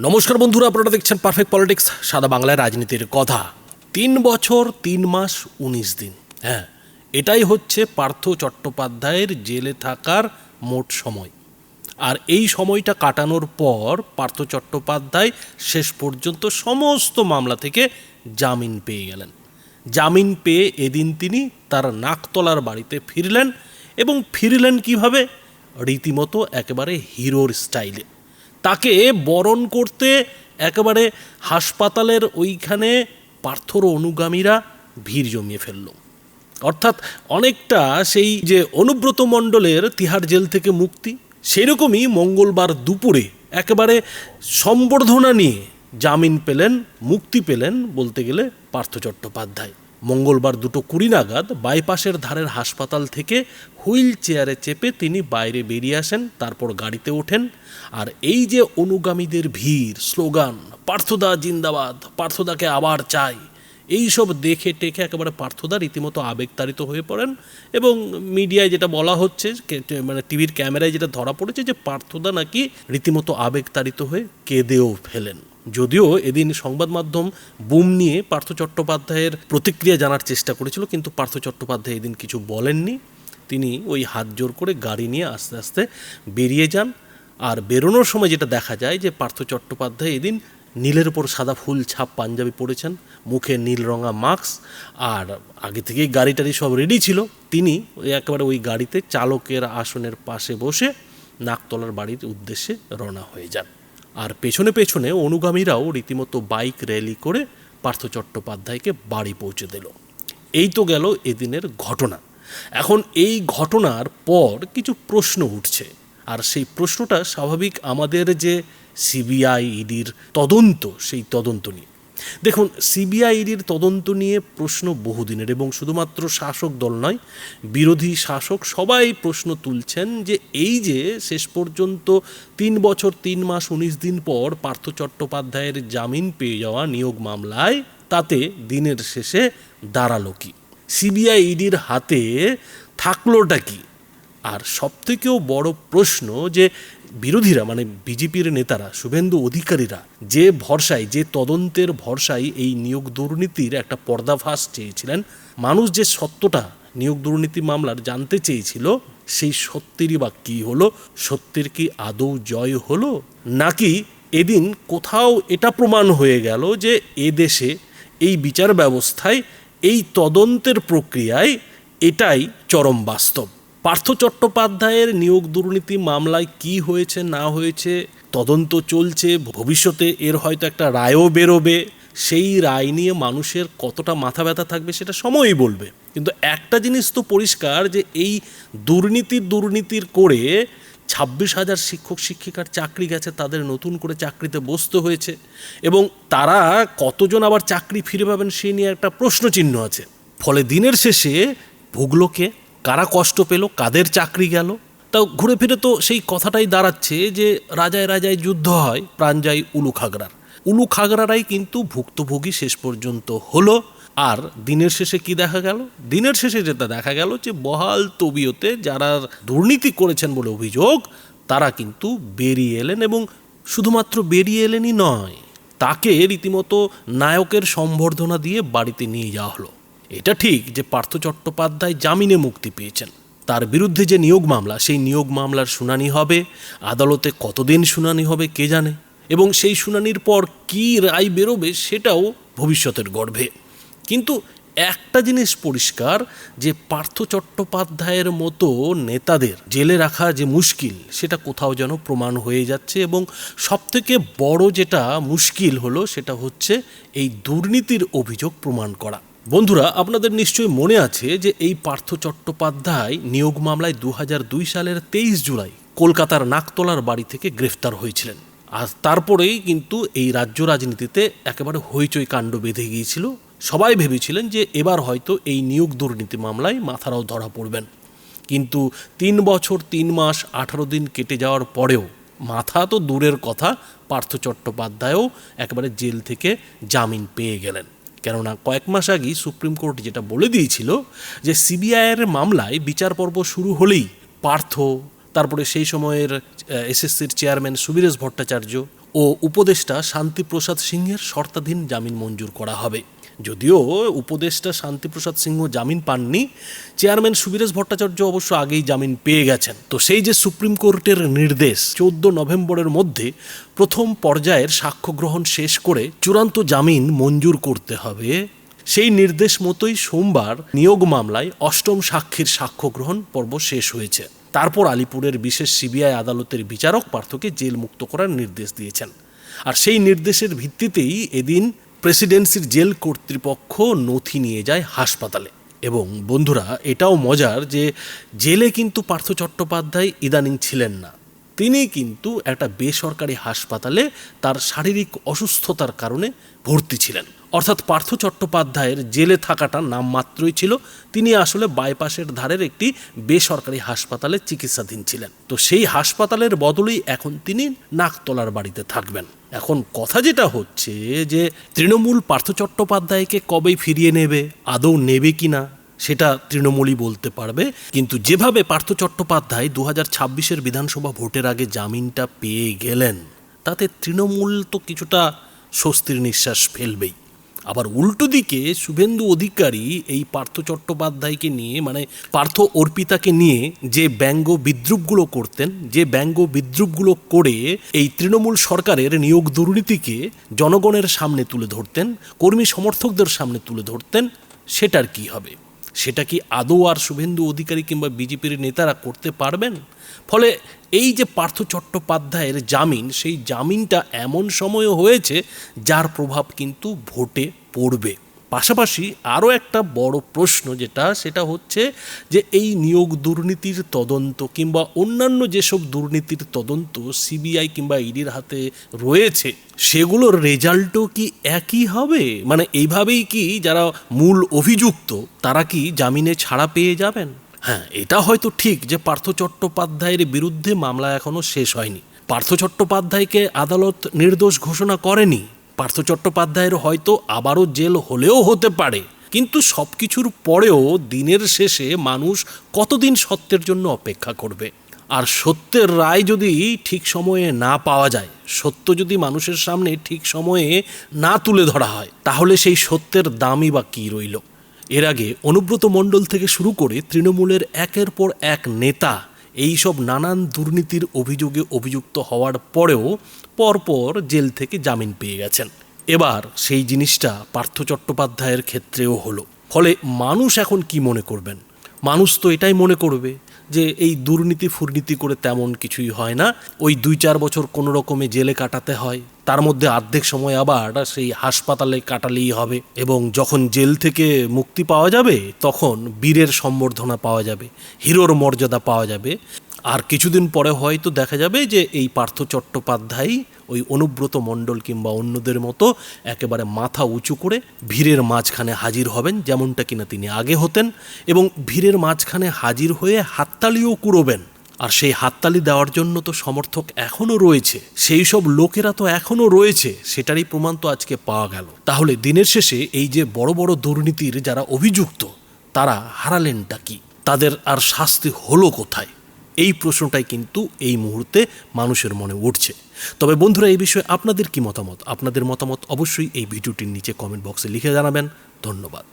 নমস্কার বন্ধুরা, আপনারা দেখছেন পারফেক্ট পলিটিক্স সাদা বাংলায় রাজনীতির কথা। তিন বছর, তিন মাস, উনিশ দিন। হ্যাঁ এটাই হচ্ছে পার্থ চট্টোপাধ্যায়ের জেলে থাকার মোট সময়। আর এই সময়টা কাটানোর পর পার্থ চট্টোপাধ্যায় শেষ পর্যন্ত সমস্ত মামলা থেকে জামিন পেয়ে গেলেন। জামিন পেয়ে এদিন তিনি তার নাকতলার বাড়িতে ফিরলেন এবং ফিরলেন কীভাবে? রীতিমতো একেবারে হিরোর স্টাইলে। তাকে বরণ করতে একেবারে হাসপাতালের ওইখানে পার্থর অনুগামীরা ভিড় জমিয়ে ফেলল। অর্থাৎ অনেকটা সেই যে অনুব্রত মণ্ডলের তিহার জেল থেকে মুক্তি, সেরকমই মঙ্গলবার দুপুরে একেবারে সম্বর্ধনা নিয়ে জামিন পেলেন, মুক্তি পেলেন বলতে গেলে পার্থ চট্টোপাধ্যায়। মঙ্গলবার দুটো কুড়ি নাগাদ বাইপাসের ধারের হাসপাতাল থেকে হুইল চেয়ারে চেপে তিনি বাইরে বেরিয়ে আসেন, তারপর গাড়িতে ওঠেন। আর এই যে অনুগামীদের ভিড়, স্লোগান, পার্থদা জিন্দাবাদ, পার্থদাকে আবার চাই এই সব দেখে টেকে একেবারে পার্থদা রীতিমতো আবেগতাড়িত হয়ে পড়েন এবং মিডিয়ায় যেটা বলা হচ্ছে মানে টিভির ক্যামেরায় যেটা ধরা পড়েছে যে পার্থদা নাকি রীতিমতো আবেগতাড়িত হয়ে কেঁদেও ফেলেন। যদিও এদিন সংবাদ মাধ্যম বুম নিয়ে পার্থ চট্টোপাধ্যায়ের প্রতিক্রিয়া জানার চেষ্টা করেছিল, কিন্তু পার্থ চট্টোপাধ্যায় এদিন কিছু বলেননি। তিনি ওই হাত জোর করে গাড়ি নিয়ে আস্তে আস্তে বেরিয়ে যান। আর বেরোনোর সময় যেটা দেখা যায় যে পার্থ চট্টোপাধ্যায় এদিন নীলের উপর সাদা ফুল ছাপ পাঞ্জাবি পরেছেন, মুখে নীল রঙা মাস্ক, আর আগে থেকেই গাড়ি টাড়ি সব রেডি ছিল। তিনি একেবারে ওই গাড়িতে চালকের আসনের পাশে বসে নাকতলার বাড়ির উদ্দেশ্যে রওনা হয়ে যান। আর পেছনে পেছনে অনুগামীরাও রীতিমতো বাইক র্যালি করে পার্থ চট্টোপাধ্যায়কে বাড়ি পৌঁছে দিল। এই তো গেল এদিনের ঘটনা। এখন এই ঘটনার পর কিছু প্রশ্ন উঠছে। আর সেই প্রশ্নটা স্বাভাবিক আমাদের যে সিবিআই ইডির তদন্ত, সেই তদন্ত নিয়ে। দেখুন, সিবিআই ইডির তদন্ত নিয়ে প্রশ্ন বহুদিনের এবং শুধুমাত্র শাসক দল নয়, বিরোধী শাসক সবাই প্রশ্ন তুলছেন যে এই যে শেষ পর্যন্ত তিন বছর তিন মাস উনিশ দিন পর পার্থ চট্টোপাধ্যায়ের জামিন পেয়ে যাওয়া নিয়োগ মামলায়, তাতে দিনের শেষে দাঁড়াল কি? সিবিআই ইডির হাতে থাকলোটা কি? আর সবথেকেও বড় প্রশ্ন যে বিরোধীরা মানে বিজেপির নেতারা, শুভেন্দু অধিকারীরা যে ভরসায়, যে তদন্তের ভরসায় এই নিয়োগ দুর্নীতির একটা পর্দাফাস চেয়েছিলেন, মানুষ যে সত্যটা নিয়োগ দুর্নীতি মামলার জানতে চেয়েছিল, সেই সত্যেরই বা কী হলো? সত্যের কি আদৌ জয় হলো? নাকি এদিন কোথাও এটা প্রমাণ হয়ে গেল যে এদেশে এই বিচার ব্যবস্থায়, এই তদন্তের প্রক্রিয়ায় এটাই চরম বাস্তব? পার্থ চট্টোপাধ্যায়ের নিয়োগ দুর্নীতি মামলায় কি হয়েছে, না হয়েছে, তদন্ত চলছে, ভবিষ্যতে এর হয়তো একটা রায়ও বেরোবে, সেই রায় নিয়ে মানুষের কতটা মাথা ব্যথা থাকবে সেটা সময়ই বলবে। কিন্তু একটা জিনিস তো পরিষ্কার যে এই দুর্নীতির দুর্নীতির করে ছাব্বিশ হাজার শিক্ষক শিক্ষিকার চাকরি গেছে, তাদের নতুন করে চাকরিতে বসতে হয়েছে এবং তারা কতজন আবার চাকরি ফিরে পাবেন সেই নিয়ে একটা প্রশ্নচিহ্ন আছে। ফলে দিনের শেষে ভুগলোকে কারা কষ্ট পেল, কাদের চাকরি গেল? তাও ঘুরে ফিরে তো সেই কথাটাই দাঁড়াচ্ছে যে রাজায় রাজায় যুদ্ধ হয় প্রাণ যায় উলু খাগড়ার উলু খাগড়ারাই কিন্তু ভুক্তভোগী শেষ পর্যন্ত হলো। আর দিনের শেষে কি দেখা গেল? দিনের শেষে যেটা দেখা গেল যে বহাল তবিয়তে যারা দুর্নীতি করেছেন বলে অভিযোগ, তারা কিন্তু বেরিয়ে এলেন এবং শুধুমাত্র বেরিয়ে এলেনই নয়, তাকে রীতিমতো নায়কের সম্বর্ধনা দিয়ে বাড়িতে নিয়ে যাওয়া হলো। এটা ঠিক যে পার্থ চট্টোপাধ্যায় জামিনে মুক্তি পেয়েছেন। তার বিরুদ্ধে যে নিয়োগ মামলা, সেই নিয়োগ মামলার শুনানি হবে, আদালতে কতদিন শুনানি হবে কে জানে? এবং সেই শুনানির পর কী রায় বেরোবে সেটাও ভবিষ্যতের গর্ভে। কিন্তু একটা জিনিস পরিষ্কার, যে পার্থ চট্টোপাধ্যায়ের মতো নেতাদের জেলে রাখা যে মুশকিল, সেটা কোথাও যেন প্রমাণ হয়ে যাচ্ছে এবং সবথেকে বড় যেটা মুশকিল হলো, সেটা হচ্ছে এই দুর্নীতির অভিযোগ প্রমাণ করা। বন্ধুরা, আপনাদের নিশ্চয়ই মনে আছে যে এই পার্থ চট্টোপাধ্যায় নিয়োগ মামলায় দু হাজার দুই সালের তেইশ জুলাই কলকাতার নাকতলার বাড়ি থেকে গ্রেফতার হয়েছিলেন। আর তারপরেই কিন্তু এই রাজ্য রাজনীতিতে একেবারে হইচই কাণ্ড বেঁধে গিয়েছিল। সবাই ভেবেছিলেন যে এবার হয়তো এই নিয়োগ দুর্নীতি মামলায় মাথারাও ধরা পড়বেন। কিন্তু তিন বছর তিন মাস আঠারো দিন কেটে যাওয়ার পরেও মাথা তো দূরের কথা, পার্থ চট্টোপাধ্যায়ও একেবারে জেল থেকে জামিন পেয়ে গেলেন। কেননা কয়েক মাস আগেই সুপ্রিম কোর্ট যেটা বলে দিয়েছিল যে সিবিআইয়ের মামলায় বিচার পর্ব শুরু হলেই পার্থ, তারপরে সেই সময়ের এসএসসির চেয়ারম্যান সুবীরেশ ভট্টাচার্য ও উপদেষ্টা শান্তিপ্রসাদ সিংহের শর্তাধীন জামিন মঞ্জুর করা হবে। যদিও উপদেষ্টা শান্তিপ্রসাদ সিংহ জামিন পাননি, চেয়ারম্যান সুবীরেশ ভট্টাচার্য অবশ্য আগেই জামিন পেয়ে গেছেন। তো সেই যে সুপ্রিম কোর্টের নির্দেশ, চোদ্দ নভেম্বরের মধ্যে প্রথম পর্যায়ের সাক্ষ্য গ্রহণ শেষ করে চূড়ান্ত জামিন মঞ্জুর করতে হবে। সেই নির্দেশ মতোই সোমবার নিয়োগ মামলায় অষ্টম সাক্ষীর সাক্ষ্য গ্রহণ পর্ব শেষ হয়েছে। তারপর আলিপুরের বিশেষ সিবিআই আদালতের বিচারক পার্থকে জেল মুক্ত করার নির্দেশ দিয়েছেন। আর সেই নির্দেশের ভিত্তিতেই এদিন প্রেসিডেন্সির জেল কর্তৃপক্ষ নথি নিয়ে যায় হাসপাতালে। এবং বন্ধুরা, এটাও মজার যে জেলে কিন্তু পার্থ চট্টোপাধ্যায় ইদানিং ছিলেন না। তিনি কিন্তু একটা বেসরকারি হাসপাতালে তার শারীরিক অসুস্থতার কারণে ভর্তি ছিলেন। অর্থাৎ পার্থ চট্টোপাধ্যায়ের জেলে থাকাটা নামমাত্রই ছিল। তিনি আসলে বাইপাসের ধারের একটি বেসরকারি হাসপাতালে চিকিৎসাধীন ছিলেন। তো সেই হাসপাতালের বদলেই এখন তিনি নাকতলার বাড়িতে থাকবেন। এখন কথা যেটা হচ্ছে যে, তৃণমূল পার্থ চট্টোপাধ্যায়কে কবে ফিরিয়ে নেবে? আদৌ নেবে কিনা? সেটা তৃণমূলই বলতে পারবে। কিন্তু যেভাবে পার্থ চট্টোপাধ্যায় দু হাজার ছাব্বিশের বিধানসভা ভোটের আগে জামিনটা পেয়ে গেলেন, তাতে তৃণমূল তো কিছুটা স্বস্তির নিঃশ্বাস ফেলবেই। আবার উল্টো দিকে শুভেন্দু অধিকারী এই পার্থ চট্টোপাধ্যায়কে নিয়ে মানে পার্থ অর্পিতাকে নিয়ে যে ব্যঙ্গ বিদ্রুপগুলো করতেন, যে ব্যঙ্গ বিদ্রুপগুলো করে এই তৃণমূল সরকারের নিয়োগ দুর্নীতিকে জনগণের সামনে তুলে ধরতেন, কর্মী সমর্থকদের সামনে তুলে ধরতেন, সেটার কি হবে? সেটা কি আদৌ আর শুভেন্দু অধিকারী কিংবা বিজেপির নেতারা করতে পারবেন? ফলে এই যে পার্থ চট্টোপাধ্যায়ের জামিন, সেই জামিনটা এমন সময়ে হয়েছে যার প্রভাব কিন্তু ভোটে পড়বে। পাশাপাশি আরও একটা বড় প্রশ্ন যেটা, সেটা হচ্ছে যে এই নিয়োগ দুর্নীতির তদন্ত কিংবা অন্যান্য যেসব দুর্নীতির তদন্ত সিবিআই কিংবা ইডির হাতে রয়েছে, সেগুলোর রেজাল্টও কি একই হবে? মানে এইভাবেই কি যারা মূল অভিযুক্ত, তারা কি জামিনে ছাড়া পেয়ে যাবেন? হ্যাঁ এটা হয়তো ঠিক যে পার্থ চট্টোপাধ্যায়ের বিরুদ্ধে মামলা এখনও শেষ হয়নি। পার্থ চট্টোপাধ্যায়কে আদালত নির্দোষ ঘোষণা করেনি পার্থ চট্টোপাধ্যায়ের হয়তো আবারও জেল হলেও হতে পারে। কিন্তু সব কিছুর পরেও দিনের শেষে মানুষ কতদিন সত্যের জন্য অপেক্ষা করবে? আর সত্যের রায় যদি ঠিক সময়ে না পাওয়া যায়, সত্য যদি মানুষের সামনে ঠিক সময়ে না তুলে ধরা হয়, তাহলে সেই সত্যের দামই বা কী রইল? এর আগে অনুব্রত মণ্ডল থেকে শুরু করে তৃণমূলের একের পর এক নেতা এই সব নানান দুর্নীতির অভিযোগে অভিযুক্ত হওয়ার পরেও পরপর জেল থেকে জামিন পেয়ে গেছেন। এবার সেই জিনিসটা পার্থ চট্টোপাধ্যায়ের ক্ষেত্রেও হলো। ফলে মানুষ এখন কি মনে করবেন? মানুষ তো এটাই মনে করবে। যে এই দুর্নীতি ফুর্নীতি করে তেমন কিছুই হয় না। ওই দুই চার বছর কোনো রকমে জেলে কাটাতে হয়। তার মধ্যে অর্ধেক সময় আবার সেই হাসপাতালে কাটালেই হবে এবং যখন জেল থেকে মুক্তি পাওয়া যাবে, তখন বীরের সম্বর্ধনা পাওয়া যাবে, হিরোর মর্যাদা পাওয়া যাবে। আর কিছুদিন পরে হয়তো দেখা যাবে যে এই পার্থ চট্টোপাধ্যায় ওই অনুব্রত মণ্ডল কিংবা অন্যদের মতো একেবারে মাথা উঁচু করে ভিড়ের মাঝখানে হাজির হবেন, যেমনটা কিনা তিনি আগে হতেন, এবং ভিড়ের মাঝখানে হাজির হয়ে হাততালিও কুড়োবেন। আর সেই হাততালি দেওয়ার জন্য তো সমর্থক এখনও রয়েছে। সেই সব লোকেরা তো এখনও রয়েছে, সেটারই প্রমাণ তো আজকে পাওয়া গেল। তাহলে দিনের শেষে এই যে বড় বড় দুর্নীতির যারা অভিযুক্ত, তারা হারালেনটা কি? তাদের আর শাস্তি হলো কোথায়? এই প্রশ্নটাই কিন্তু এই মুহূর্তে মানুষের মনে উঠছে। তবে বন্ধুরা, এই বিষয়ে আপনাদের কি মতামত? আপনাদের মতামত অবশ্যই এই ভিডিওটির নিচে কমেন্ট বক্সে লিখে জানাবেন। ধন্যবাদ।